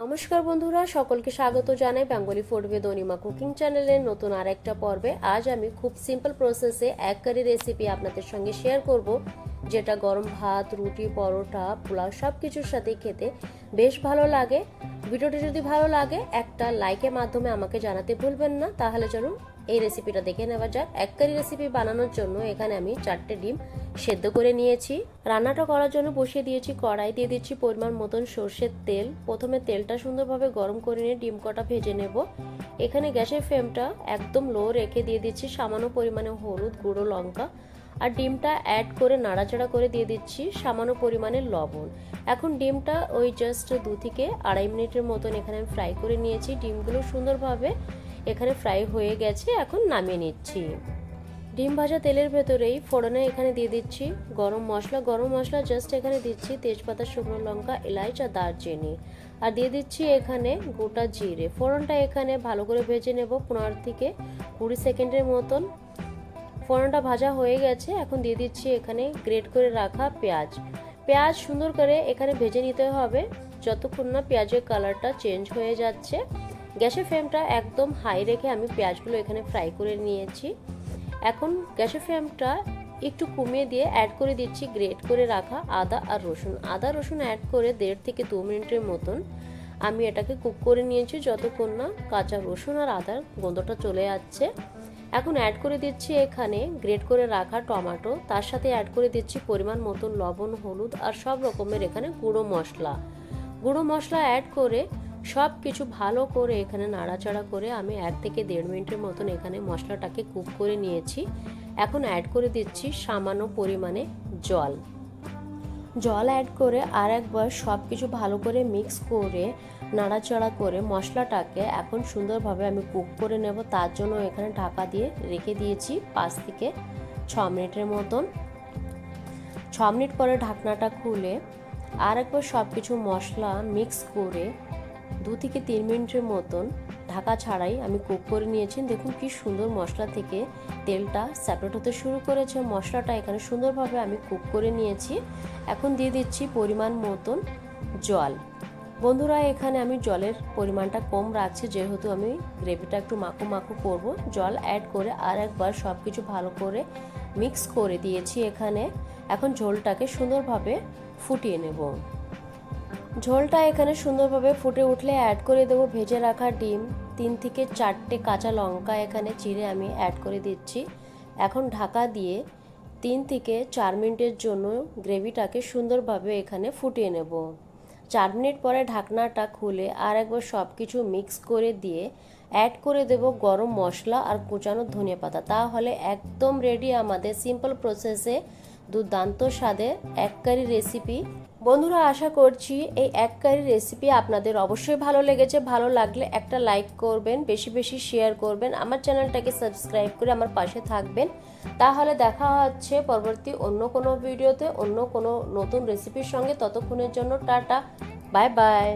নমস্কার বন্ধুরা, সকলকে স্বাগত জানাই Bengali food with Anima cooking চ্যানেলের নতুন আরেকটা পর্বে আজ আমি খুব সিম্পল প্রসেসে এক কারি রেসিপি আপনাদের সঙ্গে শেয়ার করব, যেটা গরম ভাত, রুটি, পরোটা, পোলাও সব কিছুর সাথে খেতে বেশ ভালো লাগে। ভিডিওটি যদি ভালো লাগে, একটা লাইকের মাধ্যমে আমাকে জানাতে ভুলবেন না। তাহলে চলুন এই রেসিপিটা দেখে নেওয়া যাক। এক কারি রেসিপি বানানোর জন্য এখানে আমি চারটে ডিম সেদ্ধ করে নিয়েছি। রান্নাটা করার জন্য বসিয়ে দিয়েছি কড়াই, দিয়ে দিচ্ছি পরিমাণ মতন সর্ষের তেল। প্রথমে তেলটা সুন্দরভাবে গরম করে নিয়ে ডিম কটা ভেজে নেব। এখানে গ্যাসের ফ্লেমটা একদম লো রেখে দিয়ে দিচ্ছি সামান্য পরিমাণে হলুদ, গুঁড়ো, লঙ্কা। আর ডিমটা অ্যাড করে নাড়াচাড়া করে দিয়ে দিচ্ছি সামান্য পরিমাণে লবণ। এখন ডিমটা ওই জাস্ট দু থেকে আড়াই মিনিটের মতন এখানে আমি ফ্রাই করে নিয়েছি। ডিমগুলো সুন্দরভাবে এখানে ফ্রাই হয়ে গেছে, এখন নামিয়ে নিচ্ছি। ডিম ভাজা তেলের ভেতরেই ফোড়নে এখানে দিয়ে দিচ্ছি গরম মশলা। গরম মশলা জাস্ট এখানে দিচ্ছি তেজপাতা, শুকনো লঙ্কা, এলাচ আর দারচিনি। আর দিয়ে দিচ্ছি এখানে গোটা জিরে। ফোড়নটা এখানে ভালো করে ভেজে নেব পনেরো থেকে কুড়ি সেকেন্ডের মতন। ফোড়নটা ভাজা হয়ে গেছে, এখন দিয়ে দিচ্ছি এখানে গ্রেট করে রাখা পেঁয়াজ। পেঁয়াজ সুন্দর করে এখানে ভেজে নিতে হবে, যতক্ষণ না পেঁয়াজের কালারটা চেঞ্জ হয়ে যাচ্ছে। গ্যাসের ফ্লেমটা একদম হাই রেখে আমি পেঁয়াজগুলো এখানে ফ্রাই করে নিয়েছি। এখন গ্যাসের ফ্লেমটা একটু কমিয়ে দিয়ে অ্যাড করে দিচ্ছি গ্রেট করে রাখা আদা আর রসুন। আদা, রসুন অ্যাড করে দেড় থেকে দু মিনিটের মতন আমি এটাকে কুক করে নিয়েছি, যতক্ষণ না কাঁচা রসুন আর আদার গন্ধটা চলে যাচ্ছে এখন অ্যাড করে দিচ্ছি এখানে গ্রেট করে রাখা টমেটো তার সাথে অ্যাড করে দিচ্ছি পরিমাণ মতন লবণ, হলুদ আর সব রকমের এখানে গুঁড়ো মশলা। গুঁড়ো মশলা অ্যাড করে সব কিছু ভালো করে এখানে নাড়াচাড়া করে আমি এক থেকে দেড় মিনিটের মতন এখানে মশলাটাকে কুক করে নিয়েছি। এখন অ্যাড করে দিচ্ছি সামান্য পরিমাণে জল। জল অ্যাড করে আর একবার সব কিছু ভালো করে মিক্স করে, নাড়াচাড়া করে মশলাটাকে এখন সুন্দরভাবে আমি কুক করে নেব। তার জন্য এখানে ঢাকা দিয়ে রেখে দিয়েছি পাঁচ থেকে ছ মিনিটের মতন। ছ মিনিট পরে ঢাকনাটা খুলে আর একবার সব কিছু মশলা মিক্স করে দু থেকে তিন মিনিটের মতন ঢাকা ছাড়াই আমি কুক করে নিয়েছি। দেখুন কি সুন্দর মশলা থেকে তেলটা সেপারেট হতে শুরু করেছে। মশলাটা এখানে সুন্দরভাবে আমি কুক করে নিয়েছি। এখন দিয়ে দিচ্ছি পরিমাণ মতন জল। বন্ধুরা, এখানে আমি জলের পরিমাণটা কম রাখছি, যেহেতু আমি গ্রেভিটা একটু মাখো মাখো করব। জল অ্যাড করে আর একবার সব কিছু ভালো করে মিক্স করে দিয়েছি এখানে। এখন ঝোলটাকে সুন্দরভাবে ফুটিয়ে নেব। ঝোলটা এখানে সুন্দরভাবে ফুটে উঠলে অ্যাড করে দেবো ভেজে রাখা ডিম। তিন থেকে চারটে কাঁচা লঙ্কা এখানে চিড়ে আমি অ্যাড করে দিচ্ছি। এখন ঢাকা দিয়ে তিন থেকে চার মিনিটের জন্য গ্রেভিটাকে সুন্দরভাবে এখানে ফুটিয়ে নেব। চার মিনিট পরে ঢাকনাটা খুলে আর একবার সব কিছু মিক্স করে দিয়ে অ্যাড করে দেব গরম মশলা আর কুচানো ধনিয়া পাতা। তাহলে একদম রেডি আমাদের সিম্পল প্রসেসে দুর্দান্ত স্বাদের এক কারি রেসিপি বন্ধুরা, আশা করছি এই এক কারি রেসিপি আপনাদের অবশ্যই ভালো লেগেছে। ভালো লাগলে একটা লাইক করবেন, বেশি বেশি শেয়ার করবেন, আমার চ্যানেলটাকে সাবস্ক্রাইব করে আমার পাশে থাকবেন। তাহলে দেখা হচ্ছে পরবর্তী অন্য কোনো ভিডিওতে অন্য কোনো নতুন রেসিপির সঙ্গে। ততক্ষণের জন্য টাটা বাই বাই